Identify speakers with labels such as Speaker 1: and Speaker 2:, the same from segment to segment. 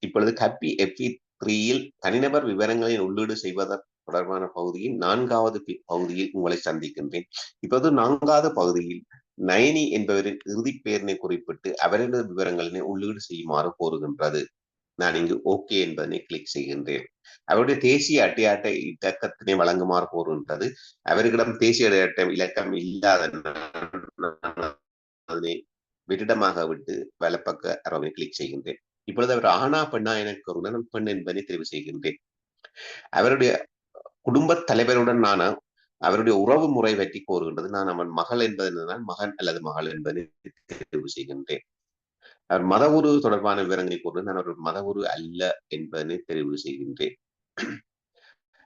Speaker 1: இப்பொழுது கப்பி எஃபி த்ரீயில் தனிநபர் விவரங்களின் உள்ளீடு செய்வதற்கு தொடர்பான பகுதியின் நான்காவது பகுதியில் உங்களை சந்திக்கின்றேன். இப்போது நான்காவது பகுதியில் நயனி என்பவரின் இறுதி பெயரினை குறிப்பிட்டு அவரது விவரங்களினை உள்ளீடு செய்யுமாறு கோருகின்றது. நான் இங்கு ஓகே என்பதனை கிளிக் செய்கின்றேன். அவருடைய தேசிய அட்டையாட்ட இலக்கத்தினை வழங்குமாறு கோருகின்றது. அவர்களிடம் தேசிய அட்டையாட்டம் இலக்கம் இல்லாத அதனை வெற்றிடமாக விட்டு வலப்பக்க அரவை கிளிக் செய்கின்றேன். இப்பொழுது அவர் ஆனா பெண்ணா எனக்கு ஒரு பெண் என்பதை தெரிவு செய்கின்றேன். அவருடைய குடும்ப தலைவருடன் நான் அவருடைய உறவு முறை பற்றி கோருகின்றது நான் அவன் மகள் என்பதனால் மகன் அல்லது மகள் என்பதை தெரிவு செய்கின்றேன். அவர் மத உரு தொடர்பான விவரங்களை கூறு நான் அவர் மத உரு அல்ல என்பதனை தெரிவு செய்கின்றேன்.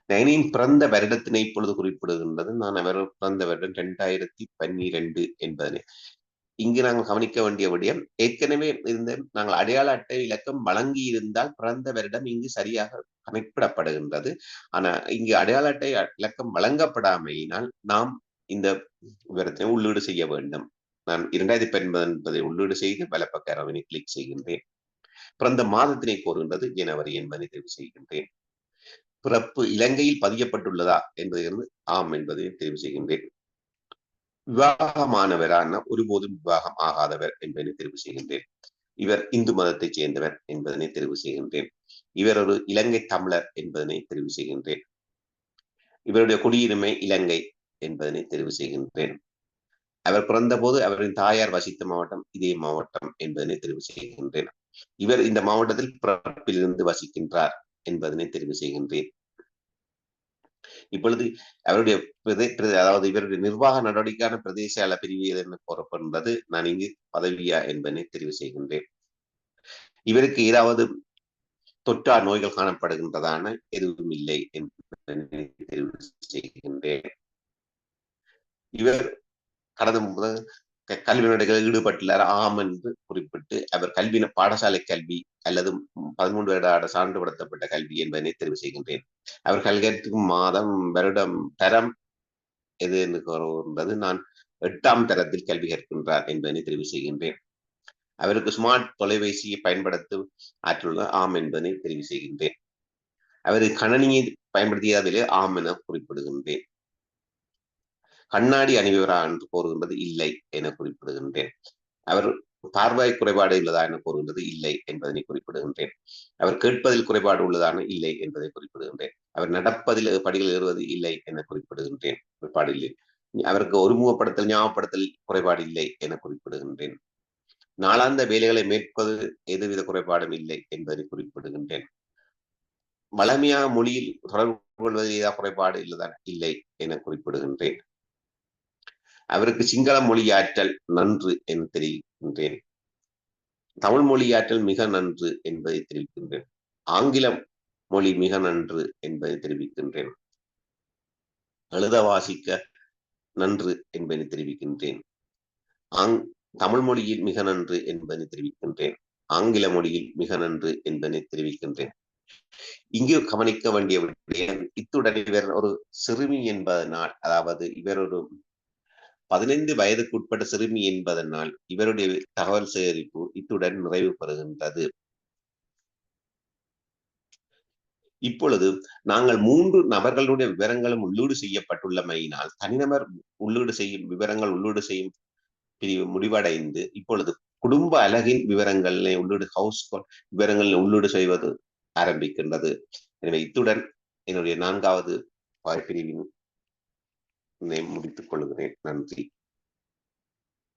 Speaker 1: நயனின் பிறந்த வருடத்தினை இப்பொழுது குறிப்பிடுகின்றது. நான் அவர் பிறந்த வருடம் இரண்டாயிரத்தி பன்னிரண்டு என்பதனை இங்கு நாங்கள் கவனிக்க வேண்டிய விடயம் ஏற்கனவே இருந்த நாங்கள் அடையாள அட்டை இலக்கம் வழங்கி இருந்தால் பிறந்த வருடம் இங்கு சரியாக கணக்கிடப்படுகின்றது. ஆனா இங்கு அடையாள அட்டை இலக்கம் வழங்கப்படாமையினால் நாம் இந்த விவரத்தை உள்ளீடு செய்ய வேண்டும். நான் இரண்டாயிரத்தி பத்தொன்பது என்பதை உள்ளீடு செய்து வலப்பக்க அரவினை கிளிக் செய்கின்றேன். பிறந்த மாதத்தினை கோருகின்றது ஜனவரி என்பதை தெரிவு செய்கின்றேன். பிறப்பு இலங்கையில் பதியப்பட்டுள்ளதா என்பதை ஆம் என்பதை தெரிவு செய்கின்றேன். விவாகமானவரான ஒருபோதும் விவாகம் ஆகாதவர் என்பதனை தெரிவு செய்கின்றேன். இவர் இந்து மதத்தைச் சேர்ந்தவர் என்பதனை தெரிவு செய்கின்றேன். இவர் ஒரு இலங்கை தமிழர் என்பதனை தெரிவு செய்கின்றேன். இவருடைய குடியுரிமை இலங்கை என்பதனை தெரிவு செய்கின்றேன். அவர் பிறந்தபோது அவரின் தாயார் வசித்த மாவட்டம் இதே மாவட்டம் என்பதனை தெரிவு செய்கின்றேன். இவர் இந்த மாவட்டத்தில் பிறப்பிலிருந்து வசிக்கின்றார் என்பதனை தெரிவு செய்கின்றேன். இப்பொழுது அவருடைய அதாவது இவருடைய நிர்வாக நடவடிக்கையான பிரதேச அள பிரிவு என்ன கூறப்படுகிறது நான் இங்கு பதவியா என்பதனை தெரிவு செய்கின்றேன். இவருக்கு ஏதாவது தொற்றா நோய்கள் காணப்படுகின்றதான எதுவும் இல்லை என்பதனை தெரிவு செய்கின்றேன். இவர் கடந்த முதல் கல்வி நடவடிக்கைகளில் ஈடுபட்டுள்ளார். ஆம் என்று குறிப்பிட்டு அவர் கல்வி பாடசாலை கல்வி அல்லது பதிமூன்று வருட சான்றுபடுத்தப்பட்ட கல்வி என்பதனை தெரிவு செய்கின்றேன். அவர் கல்கத்துக்கும் மாதம் வருடம் தரம் எது என்று கூறுகின்றது. நான் எட்டாம் தரத்தில் கல்வி கற்கின்றார் என்பதனை தெரிவு செய்கின்றேன். அவருக்கு ஸ்மார்ட் தொலைபேசியை பயன்படுத்த ஆற்றுள்ள ஆம் என்பதனை தெரிவு செய்கின்றேன். அவர் கணனியை பயன்படுத்தியதிலே ஆம் என குறிப்பிடுகின்றேன். கண்ணாடி அணிவரா என்று கூறுகின்றது இல்லை என குறிப்பிடுகின்றேன். அவர் பார்வை குறைபாடு உள்ளதா என கூறுகின்றது இல்லை என்பதனை குறிப்பிடுகின்றேன். அவர் கேட்பதில் குறைபாடு உள்ளதான இல்லை என்பதை குறிப்பிடுகின்றேன். அவர் நடப்பதில் படிகள் ஏறுவது இல்லை என குறிப்பிடுகின்றேன். குறைபாடு இல்லை அவருக்கு ஒருமுகப்படுத்தல் ஞாபகப்படுத்தல் குறைபாடு இல்லை என குறிப்பிடுகின்றேன். நாளாந்த வேலைகளை மேற்பது எதுவித குறைபாடும் இல்லை என்பதை குறிப்பிடுகின்றேன். வளமையாக மொழியில் தொடர்பு கொள்வதில் ஏதாவது குறைபாடு இல்லதான் இல்லை என குறிப்பிடுகின்றேன். அவருக்கு சிங்கள மொழியாற்றல் நன்று என தெரிவிக்கின்றேன். தமிழ் மொழியாற்றல் மிக நன்று என்பதை தெரிவிக்கின்றேன். ஆங்கிலம் மொழி மிக நன்று என்பதை தெரிவிக்கின்றேன். எழுத வாசிக்க நன்று என்பதை தெரிவிக்கின்றேன். ஆங் தமிழ் மொழியில் மிக நன்று என்பதை தெரிவிக்கின்றேன். ஆங்கில மொழியில் மிக நன்று என்பதை தெரிவிக்கின்றேன். இங்கு கவனிக்க வேண்டிய விடயம் இத்துடன் இவர் ஒரு சிறுமி என்பதனால் அதாவது இவர் ஒரு பதினைந்து வயதுக்குட்பட்ட சிறுமி என்பதனால் இவருடைய தகவல் சேகரிப்பு இத்துடன் நிறைவு பெறுகின்றது. இப்பொழுது நாங்கள் மூன்று நபர்களுடைய விவரங்களும் உள்ளீடு செய்யப்பட்டுள்ளமையினால் தனிநபர் உள்ளீடு செய்யும் விவரங்கள் உள்ளீடு செய்யும் பிரிவு முடிவடைந்து இப்பொழுது குடும்ப அழகின் விவரங்களை உள்ளீடு ஹவுஸ் விவரங்களை உள்ளீடு செய்வது ஆரம்பிக்கின்றது. எனவே இத்துடன் என்னுடைய நான்காவது பிரிவின் முடித்துக் கொள்கிறேன். நன்றி.